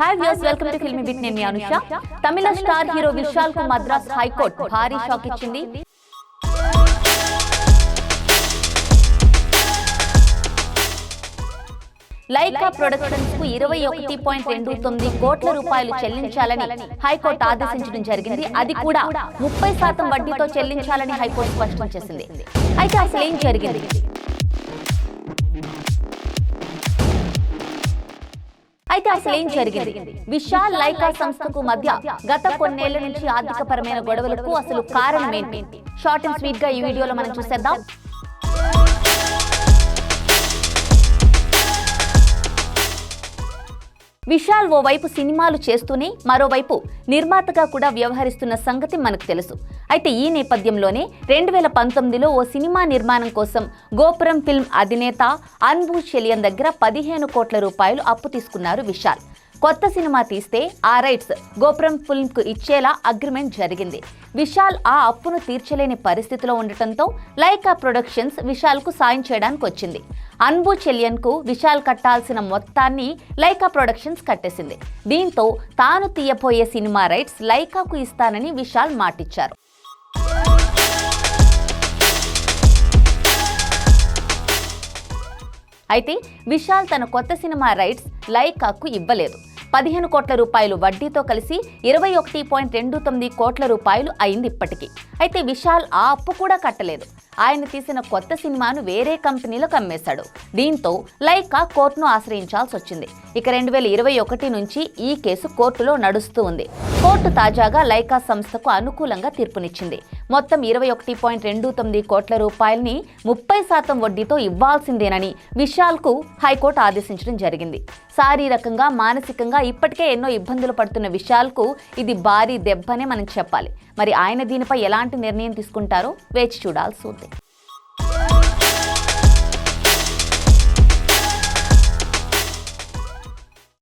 Hi views welcome to filmy bit నేను Anusha Tamil star hero విశాల్కు Madras high court భారీ షాక్ ఇచ్చింది లైకా ప్రొడక్షన్స్కు ఇరవై ఒకటి పాయింట్ రెండు తొమ్మిది కోట్ల రూపాయలు చెల్లించాలని హైకోర్టు ఆదేశించడం జరిగింది. అది కూడా ముప్పై శాతం వడ్డీతో చెల్లించాలని హైకోర్టు స్పష్టం చేసింది. అయితే అసలు ఏం జరిగింది? అసలు ఏం జరిగింది? విశాల్ లైకా సంస్థకు మధ్య గత కొన్నేళ్ళ నుంచి ఆర్థికపరమైన గొడవలకు అసలు కారణం ఏంటి? షార్ట్ అండ్ స్వీట్గా ఈ వీడియోలో మనం చూసేద్దాం. విశాల్ ఓవైపు సినిమాలు చేస్తూనే మరోవైపు నిర్మాతగా కూడా వ్యవహరిస్తున్న సంగతి మనకు తెలుసు. అయితే ఈ నేపథ్యంలోనే రెండు వేల పంతొమ్మిదిలో ఓ సినిమా నిర్మాణం కోసం గోపురం ఫిల్మ్ అధినేత అన్బు చెలియన్ దగ్గర పదిహేను కోట్ల రూపాయలు అప్పు తీసుకున్నారు విశాల్. కొత్త సినిమా తీస్తే ఆ రైట్స్ గోపురం ఫిల్మ్కు ఇచ్చేలా అగ్రిమెంట్ జరిగింది. విశాల్ ఆ అప్పును తీర్చలేని పరిస్థితిలో ఉండటంతో లైకా ప్రొడక్షన్స్ విశాల్కు సాయం చేయడానికి వచ్చింది. అన్బు చెలియన్కు విశాల్ కట్టాల్సిన మొత్తాన్ని లైకా ప్రొడక్షన్స్ కట్టేసింది. దీంతో తాను తీయబోయే సినిమా రైట్స్ లైకాకు ఇస్తానని విశాల్ మాటిచ్చారు. అయితే విశాల్ తన కొత్త సినిమా రైట్స్ లైకాకు ఇవ్వలేదు. పదిహేను కోట్ల రూపాయలు వడ్డీతో కలిసి ఇరవై ఒకటి పాయింట్ రెండు తొమ్మిది కోట్ల రూపాయలు అయింది ఇప్పటికీ. అయితే విశాల్ ఆ అప్పు కూడా కట్టలేదు. ఆయన తీసిన కొత్త సినిమాను వేరే కంపెనీలకు అమ్మేశాడు దీంతో లైకా కోర్టును ఆశ్రయించాల్సి వచ్చింది. ఇక రెండు వేల ఇరవై ఒకటి నుంచి ఈ కేసు కోర్టులో నడుస్తూ ఉంది. కోర్టు తాజాగా లైకా సంస్థకు అనుకూలంగా తీర్పునిచ్చింది. మొత్తం ఇరవై ఒకటి పాయింట్ రెండు తొమ్మిది కోట్ల రూపాయలని ముప్పై శాతం వడ్డీతో ఇవ్వాల్సిందేనని విశాల్కు హైకోర్టు ఆదేశించడం జరిగింది. శారీరకంగా మానసికంగా ఇప్పటికే ఎన్నో ఇబ్బందులు పడుతున్న విశాల్కు ఇది భారీ దెబ్బనే మనం చెప్పాలి. మరి ఆయన దీనిపై ఎలాంటి నిర్ణయం తీసుకుంటారో వేచి చూడాల్సి ఉంది.